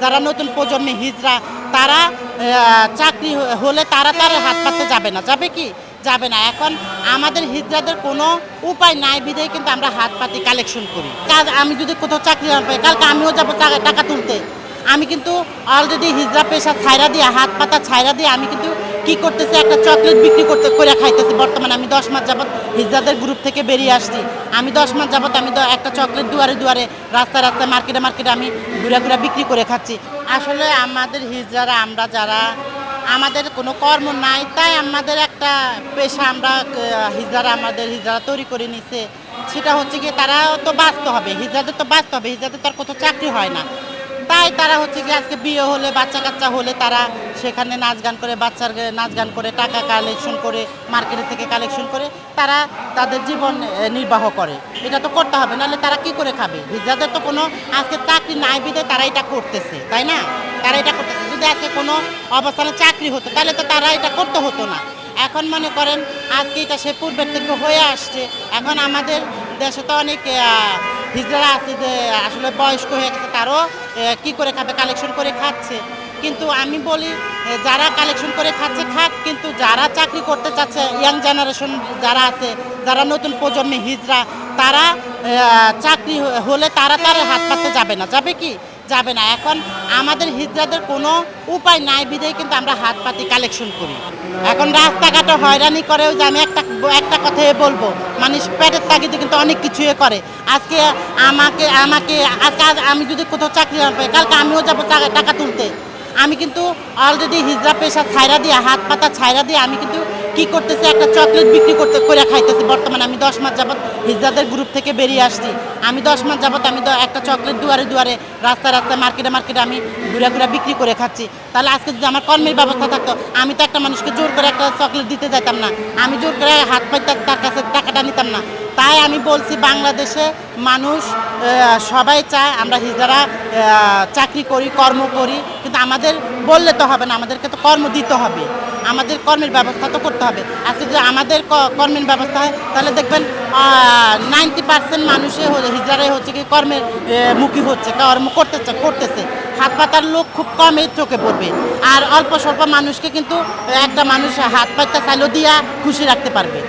যারা নতুন প্রজন্মে হিজরা, তারা চাকরি হলে তারা তার হাত পাতে যাবে না। যাবে কি? যাবে না। এখন আমাদের হিজরাদের কোনো উপায় নাই বিধেই কিন্তু আমরা হাত পাতি কালেকশন করি। কাজ আমি যদি কোথাও চাকরি না পাই, কালকে আমিও যাব টাকা- টাকা তুলতে। আমি কিন্তু অলরেডি হিজরা পেশা ছাইরা দিয়ে হাত পাতা ছাইরা দিয়ে আমি কিন্তু কি করতেছি একটা চকলেট বিক্রি করতে করে খাইতেছি। বর্তমানে আমি দশ মাস যাবত হিজড়াদের গ্রুপ থেকে বেরিয়ে আসছি। আমি দশ মাস যাবত আমি একটা চকলেট দুয়ারে দুয়ারে রাস্তায় রাস্তায় মার্কেটে মার্কেটে আমি ঘুরে ঘুরে বিক্রি করে খাচ্ছি। আসলে আমাদের হিজরারা আমরা যারা আমাদের কোনো কর্ম নাই তাই আমাদের একটা পেশা আমরা আহ, হিজড়ারা আমাদের হিজড়ারা তৈরি করে নিছে। সেটা হচ্ছে কি তারা তো বাঁচতে হবে হিজড়াদের তো বাঁচতে হবে হিজড়াদের তো আর কোথাও চাকরি হয় না। তাই তারা হচ্ছে কি আজকে বিয়ে হলে বাচ্চা কাচ্চা হলে তারা সেখানে নাচ গান করে, বাচ্চার নাচ গান করে, টাকা কালেকশন করে মার্কেট থেকে কালেকশন করে তারা তাদের জীবন নির্বাহ করে। এটা তো করতে হবে, নাহলে তারা কি করে খাবে? হিজড়াদের তো কোনো আজকে চাকরি নাই বিদে তারা এটা করতেছে, তাই না? তারা এটা করতেছে। যদি আজকে কোনো অবস্থানে চাকরি হতো, তাহলে তো তারা এটা করতে হতো না। এখন মনে করেন, আজকে এটা সে পূর্বের থেকে হয়ে আসছে। এখন আমাদের দেশে তো অনেক হিজড়া আছে যে আসলে বয়স্ক হয়ে গেছে, তারও কি করে খাবে কালেকশন করে খাচ্ছে। কিন্তু আমি বলি যারা কালেকশন করে খাচ্ছে, খাক, কিন্তু যারা চাকরি করতে চাচ্ছে ইয়াং জেনারেশন যারা আছে, যারা নতুন প্রজন্মে হিজড়া, তারা চাকরি হলে তারা তারা হাত পাততে যাবে না। যাবে কি? যাবে না। এখন আমাদের হিজড়াদের কোনো উপায় নাই বিধেই কিন্তু আমরা হাত পাতি কালেকশন করি। এখন রাস্তাঘাটে হয়রানি করেও যে আমি একটা একটা কথাই বলব, মানুষ পেটের তাগিদে কিন্তু অনেক কিছু এ করে। আজকে আমাকে আমাকে, আজকে আজ আমি যদি কোথাও চাকরি না পাই, কালকে আমিও যাব টাকা তুলতে। আমি কিন্তু অলরেডি হিজরা পেশা ছাইরা দিয়ে, হাত পাতা ছাইরা দিয়ে আমি কিন্তু কি করতেছে? একটা চকলেট বিক্রি করতে করে খাইতেছে। বর্তমানে আমি দশ মাস যাবত হিজড়াদের গ্রুপ থেকে বেরিয়ে আসছি। আমি দশ মাস যাবত আমি একটা চকলেট দুয়ারে দুয়ারে রাস্তায় রাস্তায় মার্কেটে মার্কেটে আমি ঘুরে ঘুরে বিক্রি করে খাচ্ছি। তাহলে আজকে যদি আমার কর্মের ব্যবস্থা থাকতো, আমি তো একটা মানুষকে জোর করে একটা চকলেট দিতে যেতাম না। আমি জোর করে হাত পাইতে তার কাছে টাকাটা নিতাম না। তাই আমি বলছি বাংলাদেশে মানুষ সবাই চায় আমরা হিজারা চাকরি করি, কর্ম করি, কিন্তু আমাদের বললে তো হবে না, আমাদেরকে তো কর্ম দিতে হবে। আমাদের কর্মের ব্যবস্থা তো করতে হবে। আজকে যদি আমাদের কর্মের ব্যবস্থা হয়, তাহলে দেখবেন নাইনটি পার্সেন্ট মানুষে হলে হিজড়ারাই হচ্ছে কি কর্মের মুখী হচ্ছে, কর্ম করতেছে করতেছে। হাত পাতার লোক খুব কমই চোখে পড়বে। আর অল্প স্বল্প মানুষকে কিন্তু একটা মানুষ হাত পাতা চাইলেও দিয়া খুশি রাখতে পারবে।